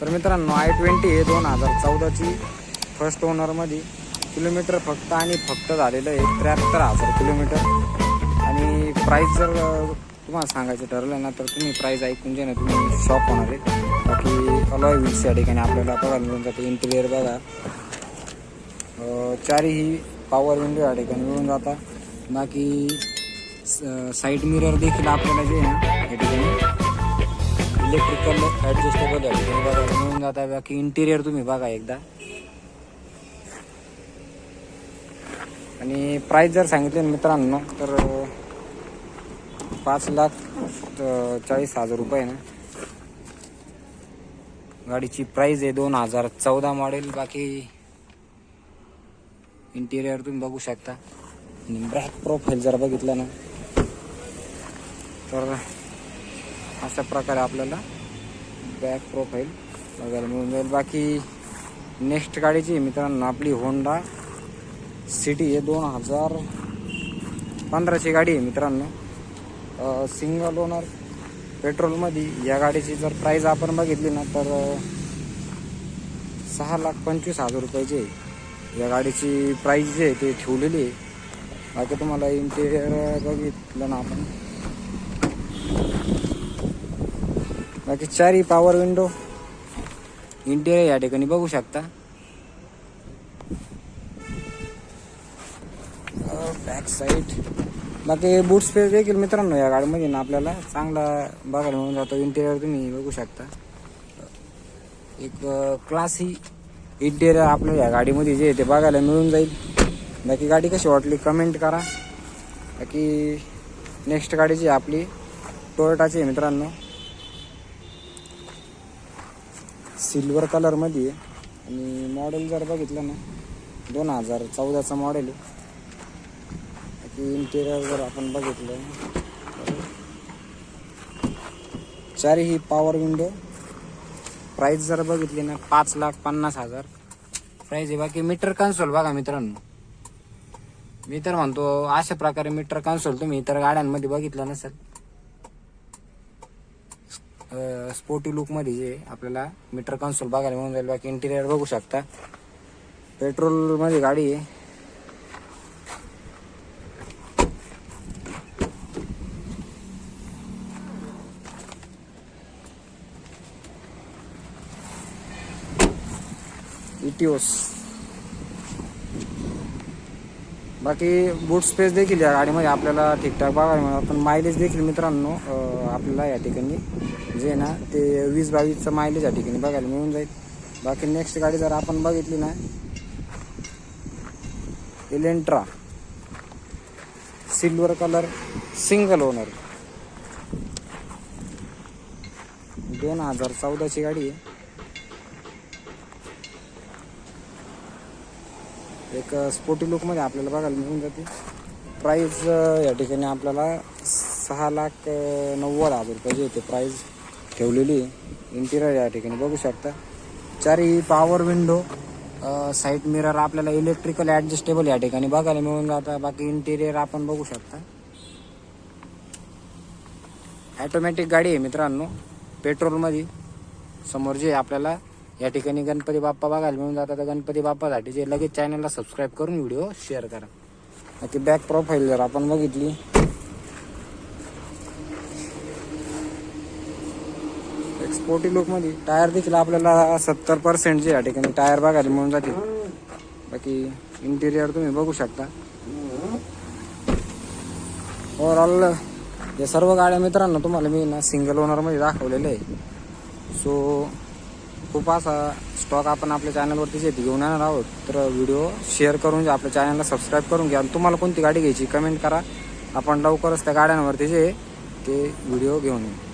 तर मित्रांनो I twenty हे दोन हजार चौदाची फर्स्ट ओनरमध्ये किलोमीटर फक्त आणि फक्त झालेलं आहे त्र्याहत्तर हजार किलोमीटर. आणि प्राईस जर तुम्हाला सांगायचं ठरलं ना तर तुम्ही प्राईस ऐकून जे ना तुम्ही शॉप होणार आहे. बाकी अलॉय व्हील्स या ठिकाणी आपल्याला बघायला मिळून जाते. इंटिरियर बघा. चारही पॉवर विंडो या ठिकाणी मिळून जाता. बाकी साईड मिरर देखील आपल्याला जे आहे ना या ठिकाणी इलेक्ट्रिकल ॲडजस्टेबल या ठिकाणी बघायला मिळून जाता बाकी इंटिरियर तुम्ही बघा एकदा. आणि प्राईस जर सांगितले ना मित्रांनो तर पाच लाख चाळीस हजार रुपये ना. गाडीची प्राईस आहे दोन हजार चौदा मॉडेल बाकी इंटिरियर तुम्ही बघू शकता. आणि ब्रॅक प्रोफाईल जर बघितलं ना तर अशा प्रकारे आपल्याला बॅक प्रोफाईल बघायला मिळून जाईल. बाकी नेक्स्ट गाडीची मित्रांनो आपली होंडा सिटी आहे. दोन हजार पंधराची गाडी आहे मित्रांनो. सिंगल ओनर पेट्रोलमध्ये या गाडीची जर प्राईज आपण बघितली ना तर सहा लाख पंचवीस हजार रुपयाची आहे. या गाडीची प्राईज जी आहे ते ठेवलेली आहे. बाकी तुम्हाला इंटेरियर बघितलं ना आपण. बाकी चारही पॉवर विंडो इंटेरियर या ठिकाणी बघू शकता. बॅक साईड बाकी बूट स्पेस देखील मित्रांनो या गाडीमध्ये ना आपल्याला चांगला बघायला मिळून जातो. इंटेरियर तुम्ही बघू शकता. एक क्लासी इंटेरियर आपल्याला या गाडीमध्ये जे ते बघायला मिळून जाईल. बाकी गाडी कशी वाटली कमेंट करा. बाकी नेक्स्ट गाडी जी आपली टोयोटाची आहे मित्रांनो. सिल्वर कलरमध्ये आहे. आणि मॉडेल जर बघितलं ना दोन हजार चौदाचं मॉडेल आहे. बाकी इंटेरियर जर आपण बघितलं चारही पॉवर विंडो प्राईस जर बघितली ना पाच लाख पन्नास हजार. प्राईज आहे बाकी मीटर कन्सोल बघा मित्रांनो. मी तर म्हणतो अशा प्रकारे मीटर कन्सोल तुम्ही इतर गाड्यांमध्ये बघितलं नसेल. स्पोर्टी लुकमध्ये जे आपल्याला मीटर कन्सोल बघायला मिळून जाईल. बाकी इंटिरियर बघू शकता. पेट्रोलमध्ये गाडी आहे. इटिओस बाकी बूट स्पेस देखील या गाडीमध्ये आपल्याला ठीकठाक बघायला मिळणार. पण मायलेज देखील मित्रांनो आपल्याला या ठिकाणी जे ना ते वीस बावीसचं मायलेज या ठिकाणी बघायला मिळून जाईल. बाकी नेक्स्ट गाडी जर आपण बघितली ना Elantra silver colour single owner दोन हजार चौदाची गाडी आहे. एक स्पोर्टी लुकमध्ये आपल्याला बघायला मिळून जाते. प्राईज या ठिकाणी आपल्याला सहा लाख नव्वद हजार रुपयाची येते प्राईज ठेवलेली आहे. इंटिरियर या ठिकाणी बघू शकता. चारही पॉवर विंडो साईड मिरर आपल्याला इलेक्ट्रिकल ॲडजस्टेबल या ठिकाणी बघायला मिळून जातं. बाकी इंटिरियर आपण बघू शकता. ॲटोमॅटिक गाडी आहे मित्रांनो. पेट्रोलमध्ये समोर जे आपल्याला या ठिकाणी गणपती बाप्पा बघायला मिळून जातात. तर गणपती बाप्पासाठी जे लगेच चॅनलला सबस्क्राईब करून व्हिडिओ शेअर करा. बाकी बॅक प्रोफाईल जर आपण बघितली. एक्सपोर्टी लुकमध्ये टायर देखील आपल्याला सत्तर पर्सेंट जे या ठिकाणी टायर बघायला मिळून जातील. बाकी इंटिरियर तुम्ही बघू शकता. ओव्हरऑल या सर्व गाड्या मित्रांनो तुम्हाला मी ना सिंगल ओनरमध्ये दाखवलेले आहे. सो खूप असा स्टॉक आपण आपल्या चॅनलवरती शेती घेऊन येणार आहोत. तर व्हिडिओ शेअर करून जे आपल्या चॅनलला सबस्क्राईब करून घ्या. आणि तुम्हाला कोणती गाडी घ्यायची कमेंट करा. आपण लवकरच त्या गाड्यांवरती जे ते व्हिडिओ घेऊन येऊ.